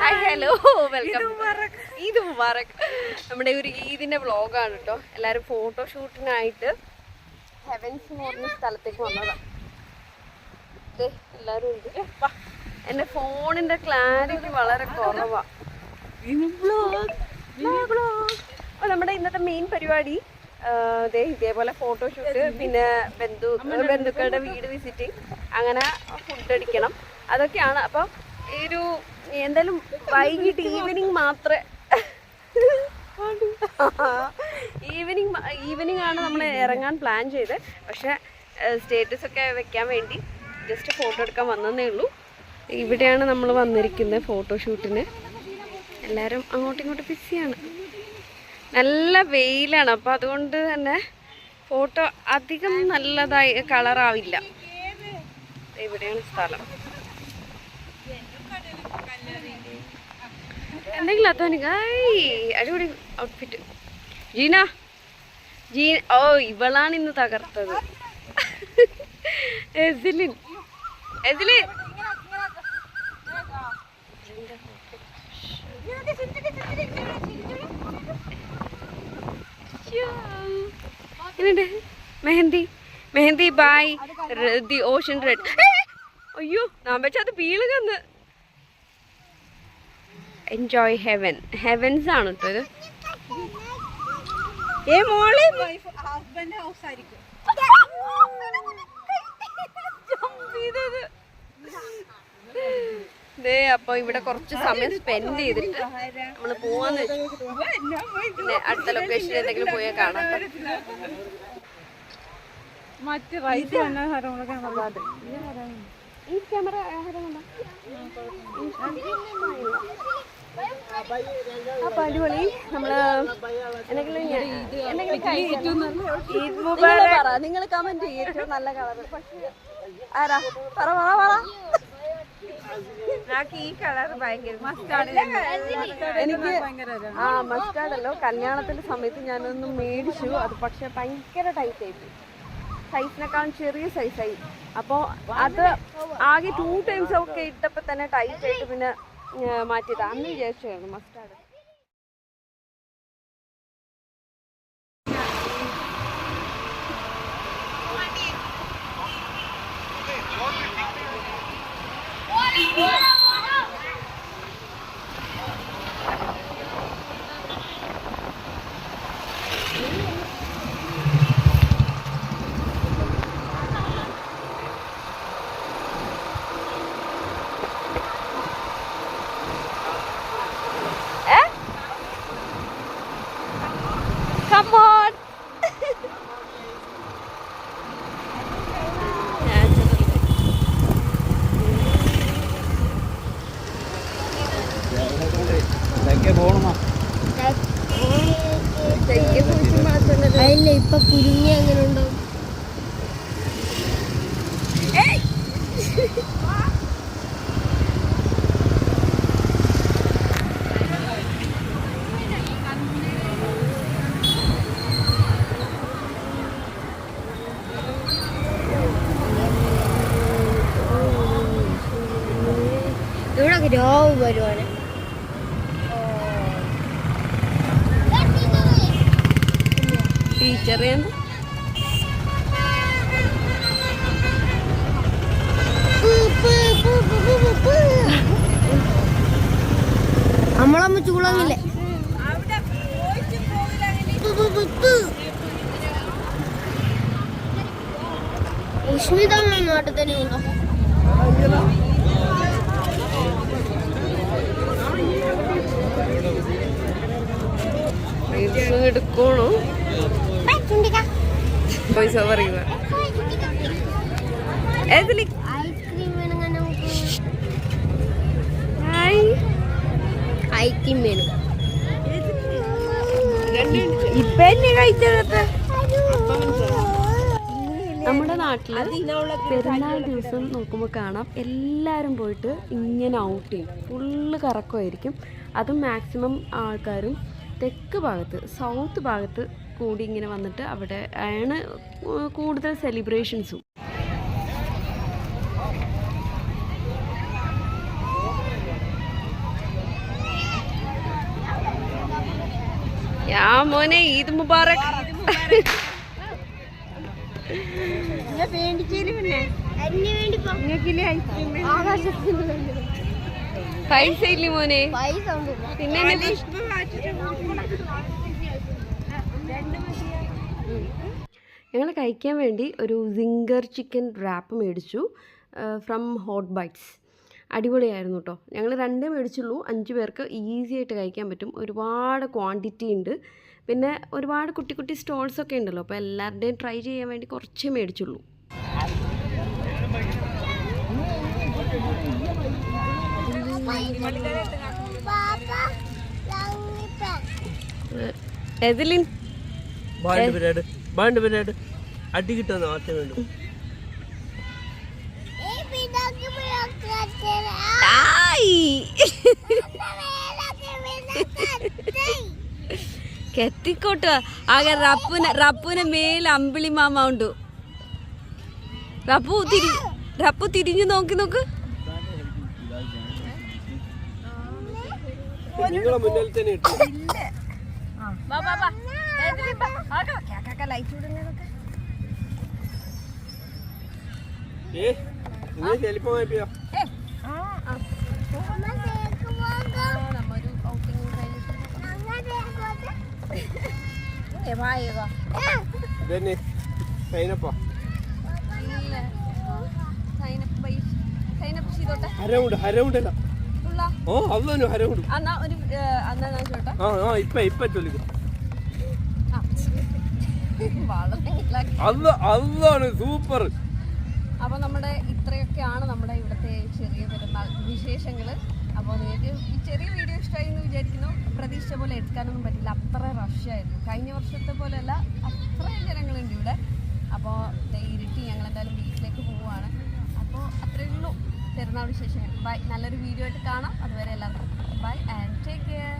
Hi hello welcome Eid മുബാറക് നമ്മുടെ ഒരു ഈദിന്റെ വ്ളോഗാണ് കേട്ടോ. എല്ലാവരും ഫോട്ടോഷൂട്ടിനായിട്ട് ഹെവൻസ് എന്ന് പറഞ്ഞ സ്ഥലത്തേക്ക് വന്നതാണ് ദേ, എല്ലാവരും ഉണ്ട്. വാ. എന്റെ ഫോണിന്റെ ക്ലാരിറ്റി വളരെ കുറവാ. അപ്പൊ നമ്മുടെ ഇന്നത്തെ മെയിൻ പരിപാടി ഇതേപോലെ ഫോട്ടോഷൂട്ട് പിന്നെ ബന്ധു ബന്ധുക്കളുടെ വീട് വിസിറ്റിംഗ് അങ്ങനെ ഫുഡ് അടിക്കണം. അതൊക്കെയാണ്. അപ്പം ഒരു എന്തായാലും വൈകിട്ട് ഈവനിങ് മാത്രമേ ഈവനിങ് ഈവനിങ് ആണ് നമ്മൾ ഇറങ്ങാൻ പ്ലാൻ ചെയ്ത് പക്ഷെ സ്റ്റേറ്റസ് ഒക്കെ വെക്കാൻ വേണ്ടി ജസ്റ്റ് ഫോട്ടോ എടുക്കാൻ വന്നതേ ഉള്ളൂ. ഇവിടെയാണ് നമ്മൾ വന്നിരിക്കുന്നത് ഫോട്ടോഷൂട്ടിന് എല്ലാവരും അങ്ങോട്ടും ഇങ്ങോട്ടും ബിസിയാണ് നല്ല വെയിലാണ്. അപ്പോൾ അതുകൊണ്ട് തന്നെ ഫോട്ടോ അധികം നല്ലതായി കളറാവില്ല ഇവിടെയാണ് സ്ഥലം. എന്തെങ്കിലും അധ്വാനിക്ക അടിപൊളി ഔട്ട്ഫിറ്റ് ജീന ജീ ഓ ഇവളാണ് ഇന്ന് തകർത്തത്. എസിലിൻ എസിലിൻ. Mehndi mehndi by the ocean red. അയ്യോ ഞാൻ വെച്ചാൽ അത് വീളുകന്ന് എൻജോയ് ഹെവൻ ഹെവൻസ് ആണ് കേട്ടോ ഇത്. ഏ മോളെ? ഹസ്ബൻഡ് ഹൗസ് ആയിരിക്കും. ദേ അപ്പൊ ഇവിടെ കുറച്ച് സമയം സ്പെൻഡ് ചെയ്തിട്ട് നമ്മൾ പോവാന്ന് വെച്ചു. പിന്നെ അടുത്ത ലൊക്കേഷനിൽ എന്തെങ്കിലും പോയാൽ കാണാം മറ്റ് വൈദ്യ റൈറ്റ് തന്നെ ഈ ക്യാമറ അപ്പൊ അടിപൊളി. നമ്മൾ എന്തെങ്കിലും. നിങ്ങൾ കമന്റ് ചെയ്യും ഏറ്റവും നല്ല കളർ. ആരാ? പറ പറ പറ എനിക്ക്. ആ മസ്റ്റാർഡല്ലോ കല്യാണത്തിന്റെ സമയത്ത് ഞാനൊന്ന് മേടിച്ചു. അത് പക്ഷെ ഭയങ്കര ടൈറ്റ് ആയിട്ട്. സൈസിനെക്കാളും ചെറിയ സൈസായി അപ്പോൾ അത് ആകെ ടു ടൈംസ് ഒക്കെ ഇട്ടപ്പോൾ തന്നെ ടൈറ്റ് ആയിട്ട് പിന്നെ ആ, മാറ്റിയത്. അന്ന് വിചാരിച്ചു മസ്റ്റാർഡ് ഇപ്പൊ കുരുങ്ങി അങ്ങനെ ഉണ്ടോ? ഇവിടെ രോഗം വരുവാണ്. ടീച്ചർ നമ്മളമ്മ ചൂളങ്ങില്ലേ ഉഷ്മിത നാട്ടിൽ തന്നെ ഉണ്ടോ എടുക്കണോ. പൈസ ഓവർ ഏതിൽ ഐസ്ക്രീം വേണം ഇപ്പൊ എന്നെ കഴിച്ചത്? നമ്മുടെ നാട്ടിൽ പെരുന്നാൾ ദിവസം നോക്കുമ്പോൾ കാണാം. എല്ലാരും പോയിട്ട് ഇങ്ങനെ ഔട്ട് ചെയ്യും. ഫുള്ള് കറക്കമായിരിക്കും. അതും മാക്സിമം ആൾക്കാരും തെക്ക് ഭാഗത്ത് സൗത്ത് ഭാഗത്ത് കൂടി ഇങ്ങനെ വന്നിട്ട് അവിടെ ആണ് കൂടുതൽ സെലിബ്രേഷൻസും ആ മോനെ ഈദ് മുബാറക്. പൈസ ഇല്ലേ മോനെ. പിന്നെ ഞങ്ങൾ കഴിക്കാൻ വേണ്ടി ഒരു സിംഗർ ചിക്കൻ റാപ്പ് മേടിച്ചു ഫ്രം ഹോട്ട് ബൈറ്റ്സ് അടിപൊളിയായിരുന്നു കേട്ടോ ഞങ്ങൾ രണ്ടേ മേടിച്ചുള്ളൂ. അഞ്ച് പേർക്ക് ഈസി ആയിട്ട് കഴിക്കാൻ പറ്റും. ഒരുപാട് ക്വാണ്ടിറ്റി ഉണ്ട്. പിന്നെ ഒരുപാട് കുട്ടി കുട്ടി സ്റ്റോൾസൊക്കെ ഉണ്ടല്ലോ. അപ്പോൾ എല്ലാവരുടെയും ട്രൈ ചെയ്യാൻ വേണ്ടി കുറച്ചേ മേടിച്ചുള്ളൂ. എതിലിൻ ബാണ്ട് ആകെ റപ്പുന റപ്പുന മേലെ അമ്പിളി മാമ ഉണ്ട്. റപ്പു തിരി റപ്പു തിരിഞ്ഞു നോക്കി നോക്ക്. നിങ്ങളെ മുന്നിൽ തന്നെ ഇട്ടു. ബാ ബാ ബാ ഇപ്പൊ സൈനപ്പാ. ഹരമുണ്ട് ഹരമുണ്ടല്ല ഓ അതാണ് ഹരമുണ്ട് ആ ഇപ്പ ഇപ്പ ചൊല്ലിക്കോ. അതാണ് സൂപ്പർ. അപ്പൊ നമ്മുടെ ഇത്രയൊക്കെയാണ് നമ്മുടെ ഇവിടുത്തെ ചെറിയ പെരുന്നാൾ വിശേഷങ്ങൾ അപ്പോൾ നിങ്ങൾക്ക് ഈ ചെറിയ വീഡിയോ ഇഷ്ടമായി എന്ന് വിചാരിക്കുന്നു. പ്രതീക്ഷിച്ച പോലെ എടുക്കാനൊന്നും പറ്റില്ല. അത്ര റഷായിരുന്നു കഴിഞ്ഞ വർഷത്തെ പോലെയല്ല അത്രയും ജനങ്ങളുണ്ട് ഇവിടെ. അപ്പോൾ ഇരുട്ടി ഞങ്ങൾ എന്തായാലും വീട്ടിലേക്ക് പോവുകയാണ്. അപ്പോൾ അത്രയേ ഉള്ളൂ പെരുന്നാൾ വിശേഷങ്ങൾ. ബൈ നല്ലൊരു വീഡിയോ ആയിട്ട് കാണാം. അതുവരെ എല്ലാവർക്കും ബൈ ആൻഡ് ടേക്ക് കെയർ